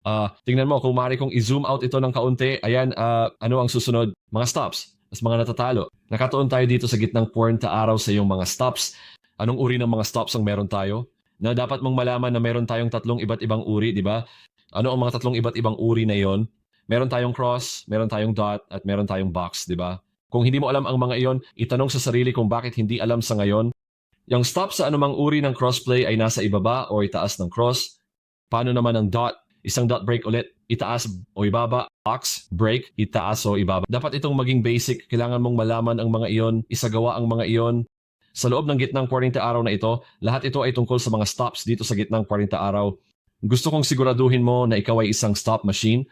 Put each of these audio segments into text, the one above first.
Ah, tingnan mo kung maaari kong i-zoom out ito ng kaunti. Ayan, ah, ano ang susunod? Mga stops. Mas mga natatalo. Nakatuon tayo dito sa gitnang 40 araw sa iyong mga stops. Anong uri ng mga stops ang meron tayo? Na dapat mong malaman na meron tayong tatlong iba't ibang uri, di ba? Ano ang mga tatlong iba't ibang uri na yon? Meron tayong cross, meron tayong dot, at meron tayong box, di ba? Kung hindi mo alam ang mga iyon, itanong sa sarili kung bakit hindi alam sa ngayon. Yung stop sa anumang uri ng crossplay ay nasa ibaba o itaas ng cross. Paano naman ang dot? Isang dot break ulit, itaas o ibaba. Box, break, itaas o ibaba. Dapat itong maging basic. Kailangan mong malaman ang mga iyon, isagawa ang mga iyon. Sa loob ng gitnang 40 araw na ito, lahat ito ay tungkol sa mga stops dito sa gitnang 40 araw. Gusto kong siguraduhin mo na ikaw ay isang stop machine.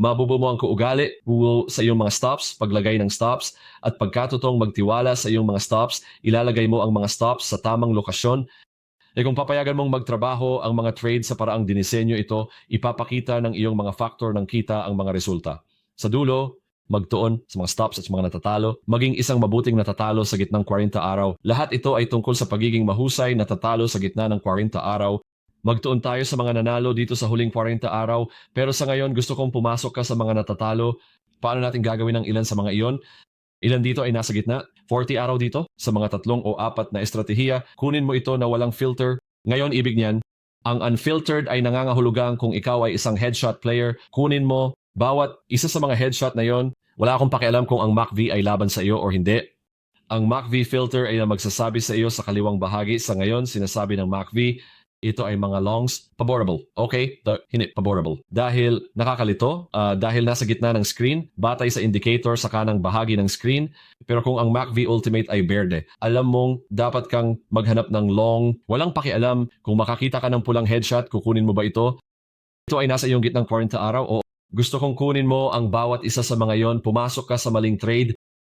Mabubo mo ang kaugali buo sa iyong mga stops, paglagay ng stops, at pagkatutong magtiwala sa iyong mga stops, ilalagay mo ang mga stops sa tamang lokasyon. E kung papayagan mong magtrabaho ang mga trade sa paraang dinisenyo ito, ipapakita ng iyong mga factor ng kita ang mga resulta. Sa dulo, magtuon sa mga stops at sa mga natatalo, maging isang mabuting natatalo sa gitnang 40 araw. Lahat ito ay tungkol sa pagiging mahusay natatalo sa gitna ng 40 araw. Magtuon tayo sa mga nanalo dito sa huling 40 araw, pero sa ngayon gusto kong pumasok ka sa mga natatalo. Paano natin gagawin ang ilan sa mga iyon? Ilan dito ay nasa gitna? 40 araw dito? Sa mga tatlong o apat na estratehiya, kunin mo ito na walang filter. Ngayon, ibig niyan, ang unfiltered ay nangangahulugang kung ikaw ay isang headshot player, kunin mo bawat isa sa mga headshot na yon. Wala akong pakialam kung ang MACV ay laban sa iyo o hindi. Ang MACV filter ay na magsasabi sa iyo sa kaliwang bahagi. Sa ngayon, sinasabi ng MACV, ito ay mga longs favorable. Okay? The, hindi, favorable. Dahil nakakalito, ah, dahil nasa gitna ng screen, batay sa indicator sa kanang bahagi ng screen, pero kung ang MACV Ultimate ay berde, alam mong dapat kang maghanap ng long, walang pakialam kung makakita ka ng pulang headshot, kukunin mo ba ito? Ito ay nasa iyong gitnang 40 araw o gusto kong kunin mo ang bawat isa sa mga yon, pumasok ka sa maling trade,